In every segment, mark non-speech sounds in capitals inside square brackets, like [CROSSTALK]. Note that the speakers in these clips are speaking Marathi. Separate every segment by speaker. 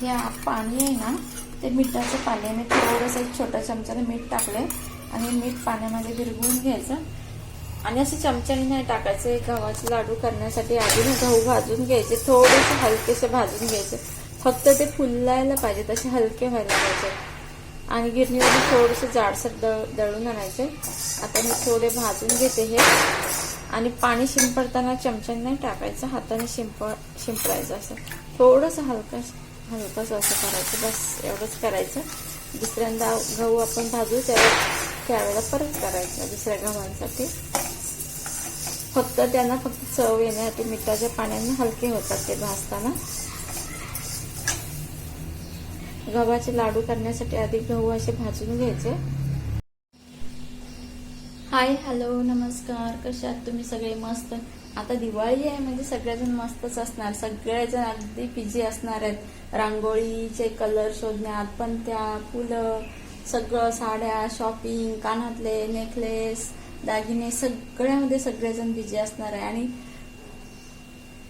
Speaker 1: हे पाणी आहे ना ते मिठाचं पाण्याने थोडंसं एक छोट्या चमच्याने मीठ टाकलंय आणि मीठ पाण्यामध्ये विरघळून घ्यायचं. आणि असं चमच्याने नाही टाकायचं गव्हाचे लाडू करण्यासाठी आधी ना गहू भाजून घ्यायचे थोडेसे हलकेसे भाजून घ्यायचे. फक्त ते फुलायला पाहिजे तसे हलके व्हायला पाहिजे. आणि गिरणीवर थोडंसं जाडसर दळ दळून आणायचे आता मी थोडे भाजून घेते हे. आणि पाणी शिंपडताना चमच्याने नाही टाकायचं हाताने शिंप शिंपडायचं असं. थोडंसं हलकं हलकंसं असं करायचं बस एवढंच करायचं. दुसऱ्यांदा गहू आपण भाजू त्यावेळेला त्यावेळेला परत करायचं दुसऱ्या गव्हांसाठी. फक्त त्यांना फक्त चव येण्यासाठी मिठाच्या पाण्याने हलके होतात ते भाजताना. गव्हाचे लाडू करण्यासाठी आधी गहू असे भाजून घ्यायचे. हाय हॅलो नमस्कार. कसे आहात तुम्ही सगळे? मस्त. आता दिवाळी आहे म्हणजे सगळेजण मस्तच असणार. सगळेजण अगदी बिझी असणार आहेत. रांगोळीचे कलर शोधण्यात पण त्या फुलं सगळं साड्या शॉपिंग कानातले नेकलेस दागिने सगळ्यामध्ये सगळेजण बिझी असणार आहे. आणि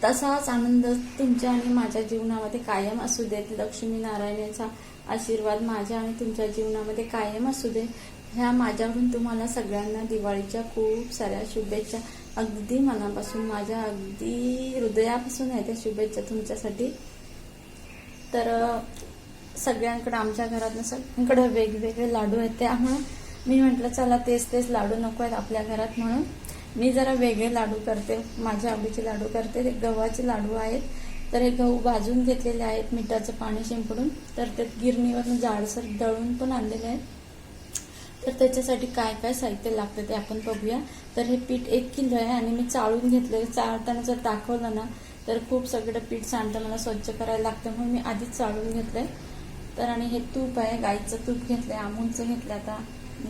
Speaker 1: तसाच आनंद तुमच्या आणि माझ्या जीवनामध्ये कायम असू देत. लक्ष्मी नारायणाचा आशीर्वाद माझ्या आणि तुमच्या जीवनामध्ये कायम असू दे. ह्या माझ्याकडून तुम्हाला सगळ्यांना दिवाळीच्या खूप साऱ्या शुभेच्छा. अगदी मनापासून माझ्या अगदी हृदयापासून आहे त्या शुभेच्छा तुमच्यासाठी. तर सगळ्यांकडे आमच्या घरात सगळ्यांकडे वेगवेगळे लाडू आहेत. त्यामुळे मी म्हटलं चला तेच तेच लाडू नको आहेत आपल्या घरात म्हणून. मी जरा वेगळे लाडू करते. माझ्या आवडीचे लाडू करते. ते गव्हाचे लाडू आहेत. तर हे गहू भाजून घेतलेले आहेत. मिठाचं पाणी शिंपडून. तर ते गिरणीवरून जाडसर दळून पण आणलेले आहेत. तर त्याच्यासाठी काय काय साहित्य लागतं ते आपण बघूया. तर हे पीठ एक किलो आहे आणि मी चाळून घेतलं चाळताना जर दाखवलं ना तर खूप सगळं पीठ सांडतं मला स्वच्छ करायला लागतं. म्हणून मी आधीच चाळून घेतलंय. तर आणि हे तूप आहे. गाईचं तूप घेतलंय. अमूलचं घेतलं आता.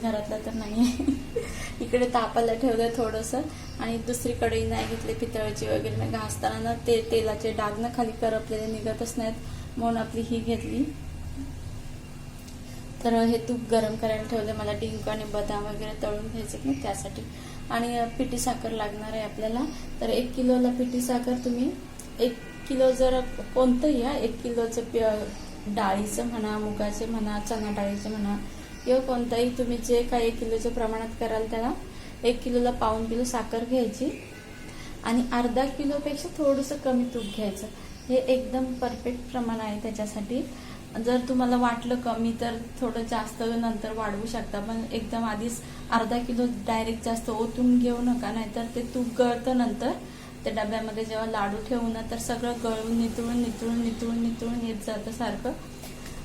Speaker 1: घरातलं तर नाही आहे [LAUGHS] इकडे तापाला ठेवलंय थोडंसं. आणि दुसरीकडेही नाही घेतली पितळाची वगैरे. नाही घासताना ना ते तेलाचे डाग ना खाली करपलेले निघतच नाहीत. म्हणून आपली ही घेतली. तर हे तूप गरम करायला ठेवलं मला डिंक आणि बदाम वगैरे तळून घ्यायचे ना त्यासाठी. आणि पिठी साखर लागणार आहे आपल्याला. तर एक किलोला पिठी साखर तुम्ही एक किलो जर कोणतंही या एक किलोचं डाळीचं म्हणा मुगाचे म्हणा चणा डाळीचं म्हणा किंवा कोणताही तुम्ही जे काही एक किलोच्या प्रमाणात कराल त्याला एक किलोला पाऊन किलो साखर घ्यायची आणि अर्धा किलोपेक्षा थोडंसं कमी तूप घ्यायचं. हे एकदम परफेक्ट प्रमाण आहे त्याच्यासाठी. जर तुम्हाला वाटलं कमी तर थोडं जास्त नंतर वाढवू शकता. पण एकदम आधीच अर्धा किलो डायरेक्ट जास्त ओतून घेऊ नका नाहीतर ते तूप गळतं नंतर त्या डब्यामध्ये जेव्हा लाडू ठेवू ना तर सगळं गळून नितळून नितळून नितळून नितळून येत जातं सारखं.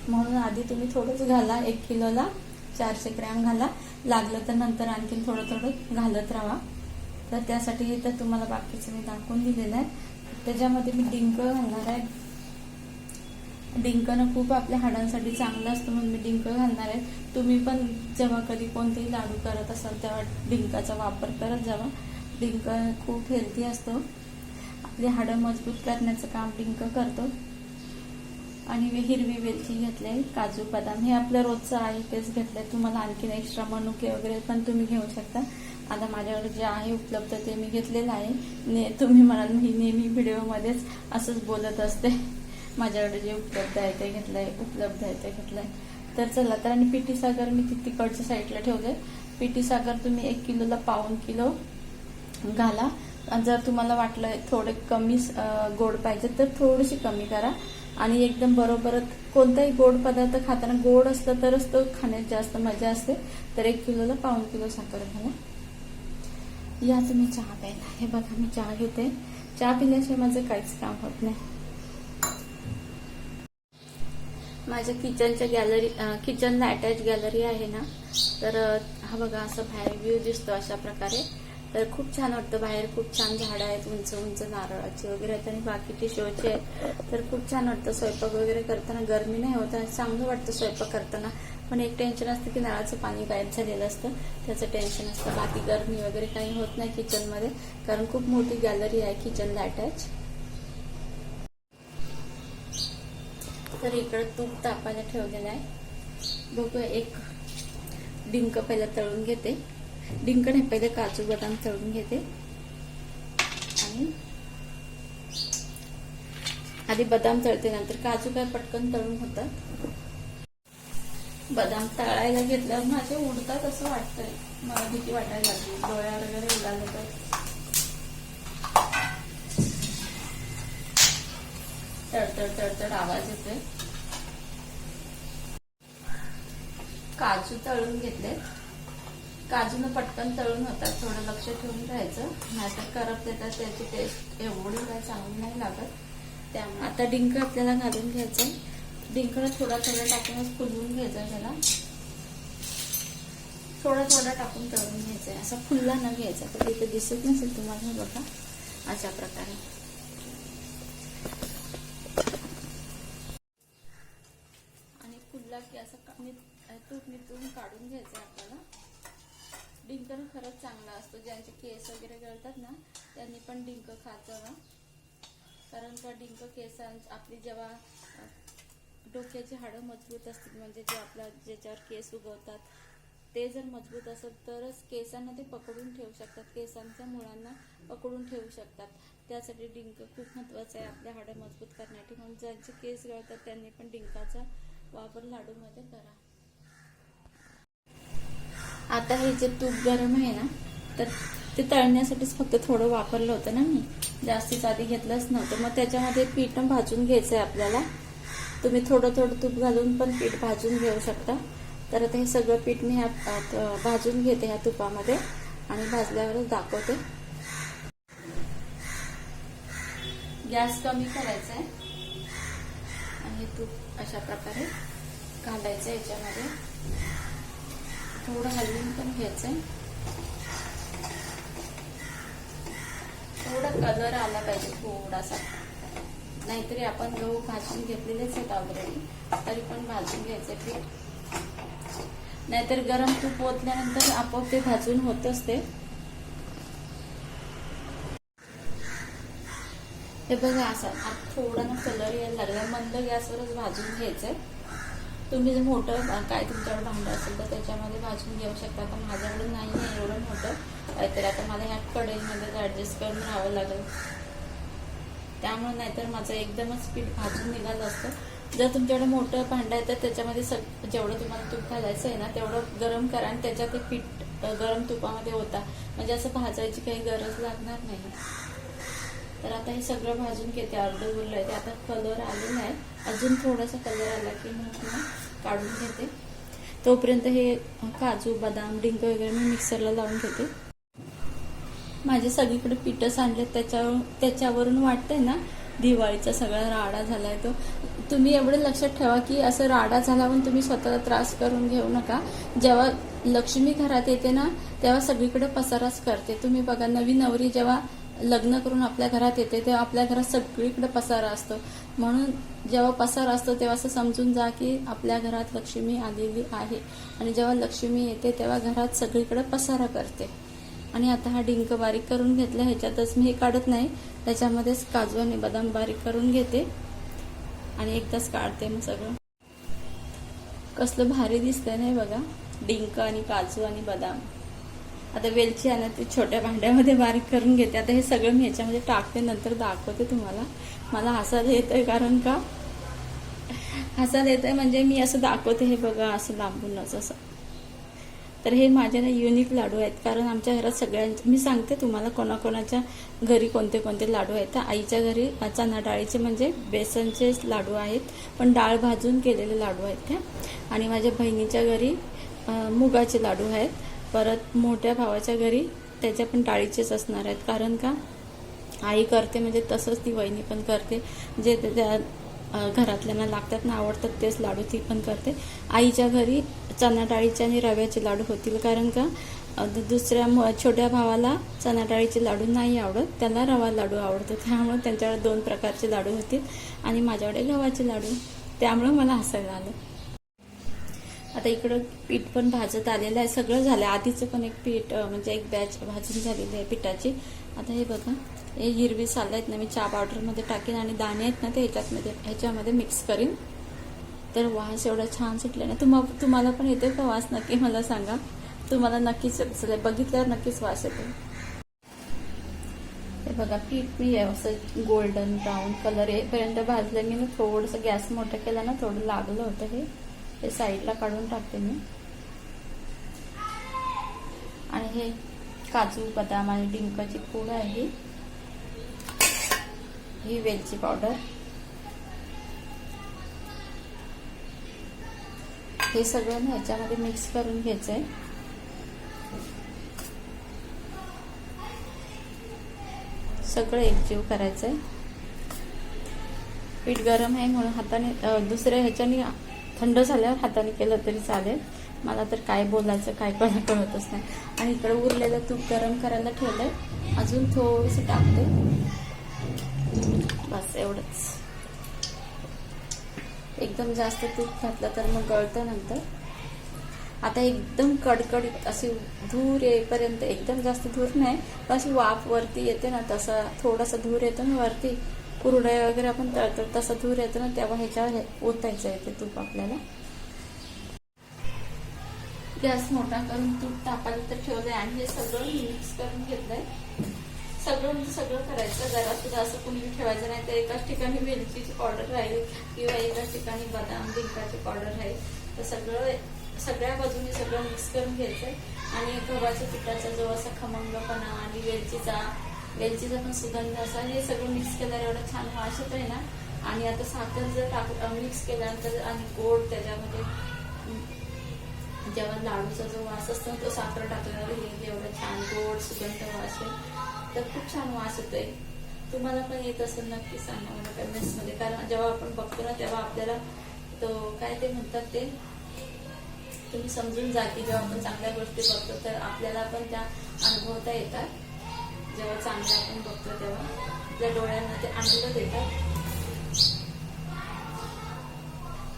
Speaker 1: म्हणून आधी तुम्ही थोडंच घाला एक किलोला चारशे ग्रॅम घाला. लागलं तर नंतर आणखीन थोडं थोडं घालत राहा. तर त्यासाठी तर तुम्हाला बाकीचं मी दाखवून दिलेलं आहे. त्याच्यामध्ये मी डिंक घालणार आहे. डिंकनं खूप आपल्या हाडांसाठी चांगलं असतं म्हणून मी डिंक घालणार आहे. तुम्ही पण जेव्हा कधी कोणतेही लाडू करत असाल तेव्हा डिंकाचा वापर करत जावा. डिंक खूप हेल्दी असतो. आपली हाडं मजबूत करण्याचं काम डिंक करतो. आणि मी हिरवी वेलची घेतली काजू बदाम हे आपलं रोजचं आहे तेच घेतलंय. तुम्हाला आणखीन एक्स्ट्रा मनुके वगैरे पण तुम्ही घेऊ शकता. आता माझ्याकडे जे आहे उपलब्ध ते मी घेतलेलं आहे. ने तुम्ही म्हणाल मी नेहमी व्हिडिओमध्येच असंच बोलत असते. माझ्याकडे जे उपलब्ध आहे ते घेतलंय उपलब्ध आहे ते घेतलंय. तर चला तर आणि पिठी साखर मी ती तिकडच्या साईडला ठेवले पिठी साखर तुम्ही एक किलोला पाऊन किलो घाला. जर तुम्हाला वाटलं थोडे कमी गोड पाहिजे तर थोडीशी कमी करा. आणि एकदम बरोबर कोणताही गोड पदार्थ खाताना गोड असलं तरच तो खाण्यात जास्त मजा असते. तर एक किलोला पाऊण किलो साखर घाला. या तुम्ही चहा प्यायला. हे बघा मी चहा घेते. चहा पिण्याशिवाय माझं काहीच काम होत नाही. माझ्या किचनच्या गॅलरी किचनला अटॅच गॅलरी आहे ना तर हा बघा असं बाहेर व्ह्यू दिसतो अशा प्रकारे. तर खूप छान वाटतं बाहेर खूप छान झाडं आहेत उंच उंच नारळाची वगैरे आहेत आणि बाकीचे शोचे आहेत. तर खूप छान वाटतं स्वयंपाक वगैरे करताना. गरमी नाही होत आणि चांगलं वाटतं स्वयंपाक करताना. पण एक टेन्शन असतं की नळाचं पाणी गायब झालेलं असतं. त्याचं टेन्शन असतं. बाकी गरमी वगैरे काही होत नाही किचनमध्ये कारण खूप मोठी गॅलरी आहे किचनला अटॅच तर इकडं तूप तापायला ठेवलेलं आहे. बघूया एक डिंक पहिला तळून घेते. डिंकण हे पहिले काजू बदाम तळून घेते. आणि आधी बदाम तळते नंतर काजू काय पटकन तळून होतात. बदाम तळायला घेतल्यावर माझे उडतात असं वाटतंय. मला भीती वाटायला लागली. डोळ्या वगैरे उडाले तर. तडतड तडतड आवाज येतोय. काजू तळून घेतले काजून पटकन तळून होतात थोडं लक्ष ठेवून राहायचं नाहीतर करप देतात त्याची टेस्ट एवढी काय चांगली नाही लागत. त्यामुळे आता डिंक आपल्याला घालून घ्यायचं डिंकला थोडा थोडा टाकूनच फुलवून घ्यायचं त्याला. थोडा थोडा टाकून तळून घ्यायचा असा फुलला न घ्यायचा. तर तिथे दिसत नसेल तुम्हाला बघा. अशा प्रकारे आणि फुलला की असं का- नीट- तूप नितळून काढून घ्यायचं आपल्याला डिंक ना खरंच चांगला असतो ज्यांचे केस वगैरे गळतात ना त्यांनी पण डिंक खात जावा कारण का डिंक केसां आपली जेव्हा डोक्याची हाडं मजबूत असतील म्हणजे जे आपल्या ज्याच्यावर केस उगवतात ते जर मजबूत असेल तरच केसांना ते पकडून ठेवू शकतात. केसांच्या मुळांना पकडून ठेवू शकतात. त्यासाठी डिंक खूप महत्वाचं आहे आपल्या हाडं मजबूत करण्यासाठी. म्हणून ज्यांचे केस गळतात त्यांनी पण डिंकाचा वापर लाडूमध्ये करा. आता हे जे तूप गरम आहे ना तर ते तळण्यासाठीच फक्त थोडं वापरलं होतं ना मी. जास्तीच आधी घेतलंच नव्हतं. मग त्याच्यामध्ये पीठ भाजून घ्यायचं आहे आपल्याला. तुम्ही थोडं थोडं तूप घालून पण पीठ भाजून घेऊ शकता. तर आता हे सगळं पीठ मी भाजून घेते ह्या तुपामध्ये आणि भाजल्यावरच दाखवते. गॅस कमी करायचा आहे आणि तूप अशा प्रकारे घालायचं याच्यामध्ये. थोडं हलवून पण घ्यायचंय. थोडा कलर आला पाहिजे थोडासा. नाहीतरी आपण गहू भाजून घेतलेलेच आहेत ऑलरेडी तरी पण भाजून घ्यायचे पीठ नाहीतर गरम तूप ओतल्यानंतर आपोआप ते भाजून होतच ते हे बघा असा आता थोडा ना कलर यायला लागला. मंद गॅसवरच भाजून घ्यायचंय. तुम्ही जर मोठं काय तुमच्याकडे भांडं असेल तर त्याच्यामध्ये भाजून घेऊ शकता. आता माझ्याकडे नाही आहे एवढं मोठं. काहीतरी आता मला ह्या कढईमध्ये ॲडजस्ट करून राहावं लागेल. त्यामुळे नाहीतर माझं एकदमच पीठ भाजून निघालं असतं. जर तुमच्याकडे मोठं भांडं आहे तर त्याच्यामध्ये सग जेवढं तुम्हाला तूप घालायचं आहे ना तेवढं गरम करा आणि त्याच्यात ते पीठ गरम तुपामध्ये होता म्हणजे असं भाजायची काही गरज लागणार नाही. तर आता हे सगळं भाजून घेते अर्ध उरलं आहे. ते आता कलर आलेला आहे अजून थोडासा कलर आला की मग काढून घेते. तोपर्यंत हे काजू बदाम डिंक वगैरे मी मिक्सरला लावून घेते. माझे सगळीकडे पिठं सांडले त्याच्यावर त्याच्यावरून वाटतंय ना दिवाळीचा सगळा राडा झालाय तो. तुम्ही एवढं लक्षात ठेवा की असं राडा झाला म्हणून तुम्ही स्वतःला त्रास करून घेऊ नका. जेव्हा लक्ष्मी घरात येते ना तेव्हा सगळीकडे पसाराच करते. तुम्ही बघा नवी नवरी जेव्हा लग्न करून आपल्या घरात येते तेव्हा आपल्या घरात सगळीकडे पसारा असतो. म्हणून जेव्हा पसारा असतो तेव्हा असं समजून जा की आपल्या घरात लक्ष्मी आलेली आहे. आणि जेव्हा लक्ष्मी येते तेव्हा घरात सगळीकडे पसारा करते. आणि आता हा डिंक बारीक करून घेतला ह्याच्यातच मी हे काढत नाही. त्याच्यामध्येच काजू आणि बदाम बारीक करून घेते. आणि एकदाच काढते मग सगळं. कसलं भारी दिसतंय नाही बघा. डिंक आणि काजू आणि बदाम. आता वेलची आणि ते छोट्या भांड्यामध्ये बारीक करून घेते. आता हे सगळं मी ह्याच्यामध्ये टाकते नंतर दाखवते तुम्हाला. मला हसायला आहे कारण का? हसायला आहे म्हणजे मी असं दाखवते हे बघा असं लांबूनच असं. तर हे माझे ना युनिक लाडू आहेत. कारण आमच्या घरात सगळ्यांचे मी सांगते तुम्हाला कोणाकोणाच्या घरी कोणते कोणते लाडू आहेत. तर आईच्या घरी चणा डाळीचे म्हणजे बेसनचे लाडू आहेत पण डाळ भाजून केलेले लाडू आहेत त्या आणि माझ्या बहिणीच्या घरी मुगाचे लाडू आहेत. परत मोठ्या भावाच्या घरी त्याच्या पण डाळीचेच असणार आहेत. कारण का? आई करते म्हणजे तसंच ती वहिनी पण करते. जे ते- त्या घरातल्यांना लागतात ना आवडतात तेच लाडू ती पण करते. आईच्या घरी चणा डाळीचे आणि रव्याचे लाडू होतील. कारण का? दुसऱ्या मु- छोट्या भावाला चणा डाळीचे लाडू नाही आवडत. त्याला रवा लाडू आवडतो. त्यामुळे त्यांच्याकडे दोन प्रकारचे लाडू होतील आणि माझ्याकडे गव्हाचे लाडू. त्यामुळे मला हसायला आलं. आता इकडं पीठ पण भाजत आलेलं आहे. सगळं झालं आधीचं पण एक पीठ म्हणजे एक बॅच भाजून झालेली आहे पिठाची. आता हे बघा. हे हिरवी सालं आहेत ना मी चहा पावडरमध्ये टाकेन आणि दाणे आहेत ना ते ह्याच्यातमध्ये ह्याच्यामध्ये मिक्स करीन. तर वास एवढा छान सुटला ना. तुम्हा तुम्हाला पण येते का वास? नक्की मला सांगा. तुम्हाला नक्कीच बघितल्यावर नक्कीच वास येतो हे बघा पीठ मी असं गोल्डन ब्राऊन कलर येईपर्यंत भाजलं मी थोडंसं गॅस मोठं केला ना थोडं लागलं होतं हे. हे साईडला काढून टाकते मी. आणि हे काजू बदाम आणि डिंकाची पूड आहे. ही वेलची पावडर हे सगळं ह्याच्यामध्ये मिक्स करून घ्यायचंय. सगळं एकजीव करायचंय. पीठ गरम आहे म्हणून हाताने दुसऱ्या ह्याच्याने थंड झाल्यावर हाताने केलं तरी चालेल. मला तर काय बोलायचं काय पण कळतच नाही. आणि इकडे उरलेलं तूप गरम करायला ठेवलंय. अजून थोडंसं टाकते. बस एवढंच. एकदम जास्त तूप घातलं तर मग गळतं नंतर. आता एकदम कडकडीत अशी धूर येईपर्यंत एकदम जास्त धूर नाही पण अशी वाफ वरती येते ना तसा थोडासा धूर येतो ना वरती कुरडे वगैरे आपण तळतो तसा धूर येतो ना तेव्हा ह्याच्यावर हे ओतायचं येते तूप आपल्याला. गॅस मोठा करून तूप तापायला तर ठेवलंय आणि हे सगळं मिक्स करून घेतलंय. सगळं म्हणजे सगळं करायचं जरा सुद्धा असं कुणी ठेवायचं नाही तर एकाच ठिकाणी वेलचीची पावडर राहील किंवा एकाच ठिकाणी बदाम डिंकाची पावडर राहील. तर सगळं सगळ्या बाजूने सगळं मिक्स करून घ्यायचंय. आणि गव्हाच्या पिठाचा जो असा खमंगपणा आणि वेलचीचा वेलचीचा पण सुगंध असा हे सगळं मिक्स केल्यावर एवढं छान वास आहे ना. आणि आता साखर जर टाक मिक्स केल्यानंतर आणि गोड त्याच्यामध्ये जेव्हा लाडूचा जो वास असतो ना, तो साखर टाकल्यावर हे एवढं छान गोड सुगंध वास आहे तर खूप छान वास येतोय. तुम्हाला पण येत असेल नक्की सांगा मला कमेंट्समध्ये. कारण जेव्हा आपण बघतो ना तेव्हा आपल्याला तो काय ते म्हणतात ते तुम्ही समजून जा की जेव्हा आपण चांगल्या गोष्टी बघतो तर आपल्याला पण त्या अनुभवता येतात. जेव्हा चांगलं आपण बघतो तेव्हा आपल्या डोळ्यांना ते आनंद देतात.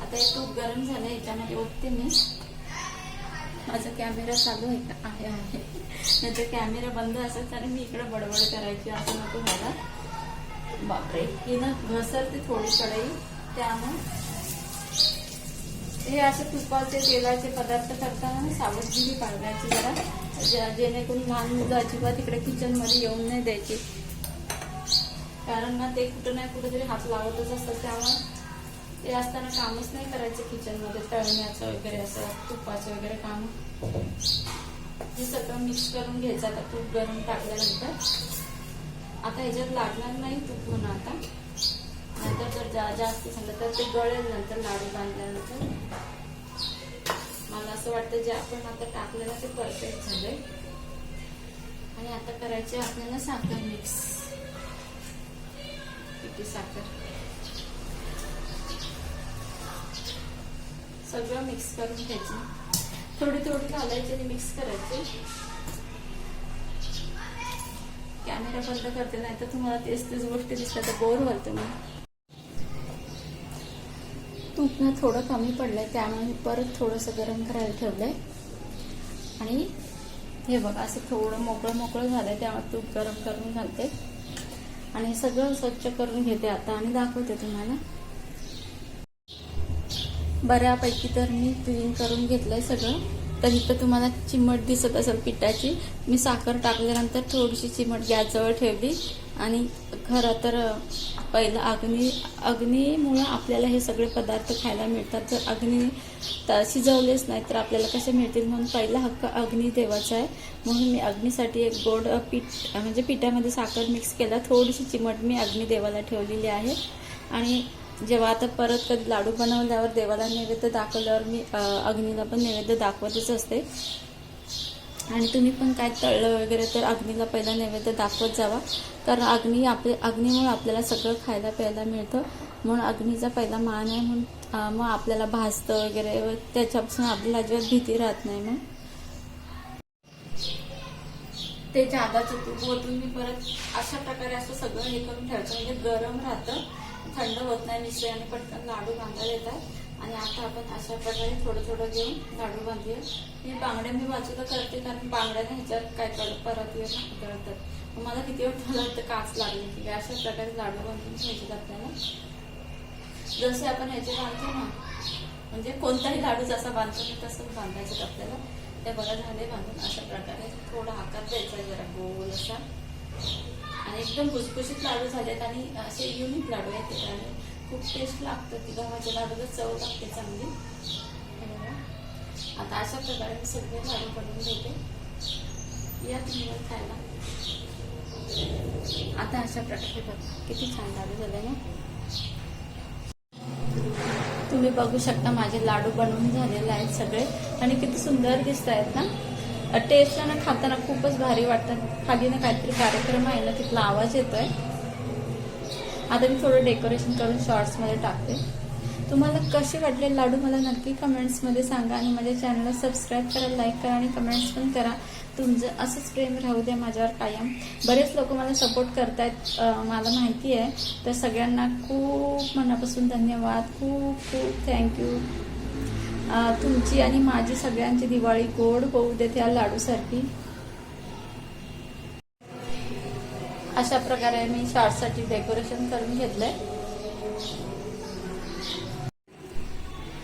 Speaker 1: आता हे तूप गरम झालं याच्यामध्ये ओतते मी. माझा कॅमेरा चालू आहे का आहे आहे. नाहीतर कॅमेरा बंद असेल तर मी इकडे बडबड करायची असं नको मला. बापरे ही ना घसरते थोडी कढई त्यामुळे हे असे तुपाचे तेलाचे पदार्थ करताना सावधगिरी बाळगायची जरा जेणेकरून लहान मुलं अजिबात इकडे किचनमध्ये येऊन नाही द्यायची. कारण ना ते कुठं नाही कुठं तरी हात लावतच असतात त्यामुळे ते असताना कामच नाही करायचं किचनमध्ये तळण्याचं वगैरे असं तुपाचं वगैरे काम. हे सगळं मिक्स करून घ्यायचं आता तूप गरम टाकल्यानंतर. आता ह्याच्यात लागणार नाही तूप म्हणून आता. नंतर जर जा जास्त झालं तर ते गळेल नंतर लाडू बांधल्यानंतर. मला असं वाटतं जे आपण आता टाकलेलं ते परफेक्ट झालंय. आणि आता करायचे आपल्याला साखर मिक्स किती साखर? सगळं मिक्स करून घ्यायचं. थोडी थोडी घालायची आणि मिक्स करायची. कॅमेरा बंद करते नाही तर तुम्हाला तेच तेच गोष्टी दिसतात. बोर व्हाल तुम्ही तूप ना थोडं कमी पडलंय त्यामुळे मी परत थोडंसं गरम करायला ठेवलंय. आणि हे बघ असं थोडं मोकळं मोकळं झालंय त्यामुळे तूप गरम करून घालते. आणि सगळं स्वच्छ करून घेते आता आणि दाखवते तुम्हाला. बऱ्यापैकी तर मी क्लीन करून घेतलंय सगळं. तर इथं तुम्हाला चिमट दिसत असेल पिठाची. मी साखर टाकल्यानंतर थोडीशी चिमट गॅसजवळ ठेवली. आणि खरं तर पहिलं अग्नी अग्नीमुळं आपल्याला हे सगळे पदार्थ खायला मिळतात. जर अग्नी तर शिजवलेच नाही तर आपल्याला कसे मिळतील? म्हणून पहिला हक्क अग्नी देवाचा आहे. म्हणून मी अग्नीसाठी एक गोड पीठ म्हणजे पिठामध्ये साखर मिक्स केला. थोडीशी चिमट मी अग्निदेवाला ठेवलेली आहे. आणि जेव्हा आता परत कधी लाडू बनवल्यावर देवाला नैवेद्य दाखवल्यावर मी अग्नीला पण नैवेद्य दाखवतच असते. आणि तुम्ही पण काय तळलं वगैरे तर अग्नीला पहिला नैवेद्य दाखवत जावा. कारण अग्नी आपले अग्नीमुळे आपल्याला सगळं खायला प्यायला मिळतं. म्हणून अग्नीचा पहिला मान आहे म्हणून मग आपल्याला भाजतं वगैरे व त्याच्यापासून आपल्याला अजिबात भीती राहत नाही मग. ते जादाचं तूप ओतून मी परत अशा प्रकारे असं सगळं हे करून ठेवायचं. म्हणजे गरम राहतं थंड होत नाही मिसळे आणि पटकन लाडू बांधायला येतात. आणि आता आपण अशा प्रकारे थोडं थोडं घेऊन लाडू बांधूया. हे बांगड्या मी बाजूला करते कारण बांगड्याने ह्याच्यात काय करत परत येऊन कळतात मला किती वेळ मला वाटतं काच लागली की अशा प्रकारे लाडू बांधून घ्यायचे आपल्याला जसे आपण ह्याचे बांधतो ना म्हणजे कोणताही लाडू जसा बांधतो ना तसंच बांधायचं आपल्याला. ते बघा झाले बांधून अशा प्रकारे थोडा आकार द्यायचा जरा गोल असा. आणि एकदम भुसभुशीत लाडू झालेत आणि असे युनिक लाडू आहेत ते लाडू खूप टेस्ट लागतं ती गव्हाच्या लाडूला चव लागते चांगली. आता अशा प्रकारे मी सगळे लाडू बनवून घेते या तुम्ही खायला. आता अशा प्रकारे बघा किती छान लाडू झाले ना. तुम्ही बघू शकता माझे लाडू बनवून झालेले आहेत सगळे. आणि किती सुंदर दिसत आहेत ना. टेस्टला ना खाताना खूपच भारी वाटतात खाली ना काहीतरी कार्यक्रम आहे ना तिथला आवाज येतोय. आता मी थोडं डेकोरेशन करून शॉर्ट्समध्ये टाकते. तुम्हाला कसे वाटले लाडू मला नक्की कमेंट्समध्ये सांगा आणि माझ्या चॅनलला सबस्क्राईब करा लाईक करा आणि कमेंट्स पण करा. तुमचं असंच प्रेम राहू द्या माझ्यावर कायम. बरेच लोक मला सपोर्ट करतायत. मला माहिती आहे. तर सगळ्यांना खूप मनापासून धन्यवाद. खूप खूप थँक्यू तुमची आणि माझी सगळ्यांची दिवाळी गोड होऊ देत या लाडूसारखी. अशा प्रकारे मी शॉर्टसाठी डेकोरेशन करून घेतलंय.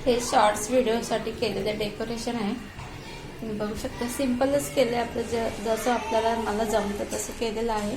Speaker 1: हे शॉर्ट्स व्हिडिओसाठी केलेलं डेकोरेशन आहे. तुम्ही बघू शकता. सिम्पलच केलं आहे आपलं ज जसं आपल्याला मला जमतं तसं केलेलं आहे.